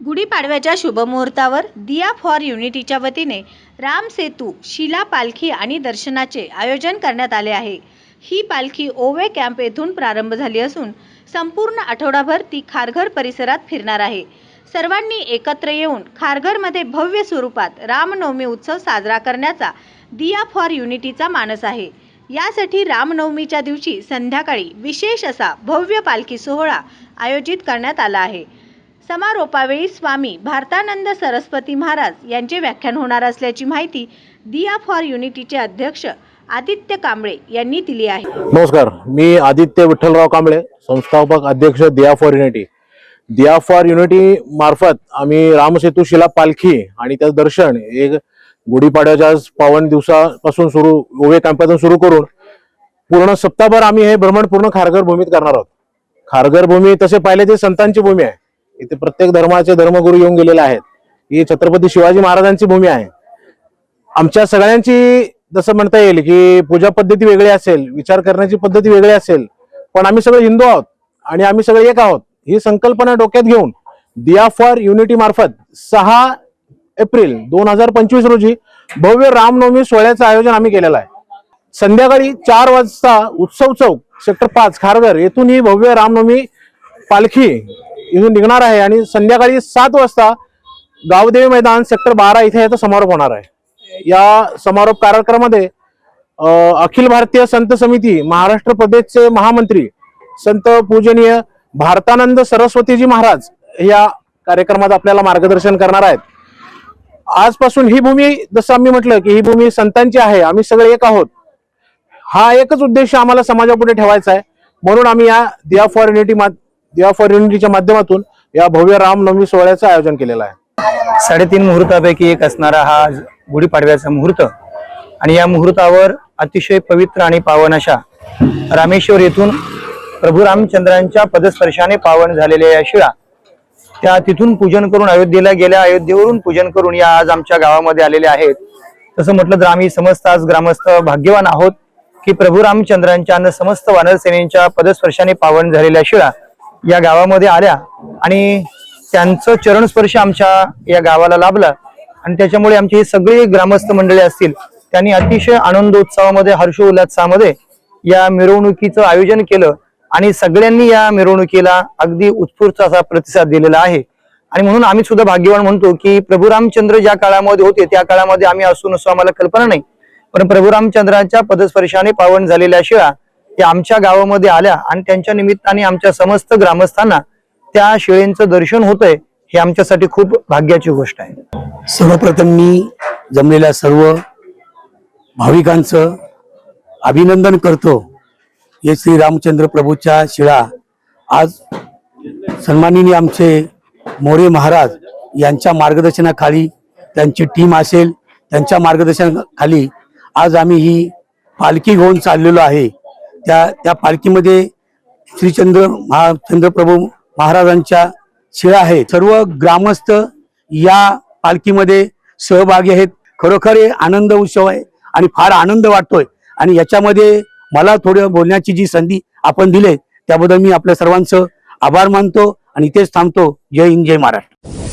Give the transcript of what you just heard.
गुढीपाडव्याच्या शुभमुहूर्तावर दिया फॉर युनिटीच्या वतीने राम सेतू शिला पालखी आणि दर्शनाचे आयोजन करण्यात आले आहे. ही पालखी ओवे कॅम्प येथून प्रारंभ झाली असून संपूर्ण आठवडाभर ती खारघर परिसरात फिरणार आहे. सर्वांनी एकत्र येऊन खारघरमध्ये भव्य स्वरूपात रामनवमी उत्सव साजरा करण्याचा दिया फॉर युनिटीचा मानस आहे. यासाठी रामनवमीच्या दिवशी संध्याकाळी विशेष असा भव्य पालखी सोहळा आयोजित करण्यात आला आहे. समारोपावेळी स्वामी भारतानंद सरस्वती महाराज यांचे व्याख्यान होणार असल्याची माहिती दिया फॉर युनिटीचे अध्यक्ष आदित्य कांबळे यांनी दिली आहे. नमस्कार मी आदित्य विठ्ठलराव कांबळे संस्थापक अध्यक्ष Diya for Unity. Diya for Unity मार्फत आम्ही रामसेतू शिला पालखी आणि त्याचं दर्शन एक गुढीपाड्याच्या पावन दिवसापासून सुरू ओवे कॅम्पातून सुरू करून पूर्ण सप्ताहभर आम्ही हे भ्रमण पूर्ण खारघर भूमीत करणार आहोत. खारघर भूमी तसे पाहिले ते संतांची भूमी आहे. इथे प्रत्येक धर्माचे धर्मगुरू येऊन गेलेले आहेत. ही छत्रपती शिवाजी महाराजांची भूमी आहे. आमच्या सगळ्यांची जसं म्हणता येईल की पूजा पद्धती वेगळी असेल विचार करण्याची पद्धती वेगळी असेल पण आम्ही सगळे हिंदू आहोत आणि आम्ही सगळे एक आहोत. ही संकल्पना डोक्यात घेऊन दिया फॉर युनिटी मार्फत सहा एप्रिल दोन हजार पंचवीस रोजी भव्य रामनवमी सोहळ्याचं आयोजन आम्ही केलेलं आहे. संध्याकाळी चार वाजता उत्सव चौक सेक्टर पाच खारघर येथून ही भव्य रामनवमी पालखी इथून निघणार आहे आणि संध्याकाळी सात वाजता गावदेवी मैदान सेक्टर बारा इथे याचा समारोप होणार आहे. या समारोप कार्यक्रमामध्ये अखिल भारतीय संत समिती महाराष्ट्र प्रदेशचे महामंत्री संत पूजनीय भारतानंद सरस्वतीजी महाराज या कार्यक्रमात आपल्याला मार्गदर्शन करणार आहेत. आजपासून ही भूमी जसं आम्ही म्हटलं की ही भूमी संतांची आहे आम्ही सगळे एक आहोत. हा एकच उद्देश आम्हाला समाजापुढे ठेवायचा आहे. म्हणून आम्ही या Diya for Unity Diya for युनिटीच्या माध्यमातून या भव्य रामनवमी सोहळ्याचं आयोजन केलेलं आहे. साडेतीन मुहूर्तापैकी एक असणारा हा गुढीपाडव्याचा मुहूर्त. आणि या मुहूर्तावर अतिशय पवित्र आणि पावन अशा रामेश्वर येथून प्रभू रामचंद्रांच्या पदस्पर्शाने पावन झालेल्या या शिळा. त्या तिथून पूजन करून अयोध्येला गेल्या अयोध्येवरून पूजन करून या आज आमच्या गावामध्ये आलेल्या आहेत. तसं म्हटलं तर आम्ही समस्त आज ग्रामस्थ भाग्यवान आहोत की प्रभू रामचंद्रांच्या आणि समस्त वानर सेनेच्या पदस्पर्शाने पावन झालेल्या शिळा. या गावामध्ये आल्या आणि त्यांचं चरणस्पर्श आमच्या या गावाला लाभला. आणि त्याच्यामुळे आमची ही सगळी ग्रामस्थ मंडळी असतील त्यांनी अतिशय आनंदोत्सवामध्ये हर्षोल्लासामध्ये या मिरवणुकीचं आयोजन केलं आणि सगळ्यांनी या मिरवणुकीला अगदी उत्स्फूर्त असा प्रतिसाद दिलेला आहे. आणि म्हणून आम्ही सुद्धा भाग्यवान म्हणतो की प्रभू रामचंद्र ज्या काळामध्ये होते त्या काळामध्ये आम्ही असू असो आम्हाला कल्पना नाही. पण प्रभू रामचंद्राच्या पदस्पर्शाने पावन झालेल्या शिळा ते आमच्या गावामध्ये आल्या आणि त्यांच्या निमित्ताने आमच्या समस्त ग्रामस्थांना त्या शिळेंचं दर्शन होतंय हे आमच्यासाठी खूप भाग्याची गोष्ट आहे. सर्वप्रथम मी जमलेल्या सर्व भाविकांचं अभिनंदन करतो. हे श्री रामचंद्र प्रभूच्या शिळा. आज सन्मानिनी आमचे मोरे महाराज यांच्या मार्गदर्शनाखाली त्यांची टीम असेल त्यांच्या मार्गदर्शनाखाली आज आम्ही ही पालखी घेऊन चाललेलो आहे. त्या त्या पालखीमध्ये श्रीचंद्र महा चंद्रप्रभू महाराजांच्या शिळा आहे सर्व ग्रामस्थ या पालखीमध्ये सहभागी आहेत. खरोखर हे आनंद उत्सव आहे आणि फार आनंद वाटतोय. आणि याच्यामध्ये मला थोडं बोलण्याची जी संधी आपण दिली त्याबद्दल मी आपल्या सर्वांचं आभार मानतो आणि इथेच थांबतो. जय हिंद जय महाराष्ट्र.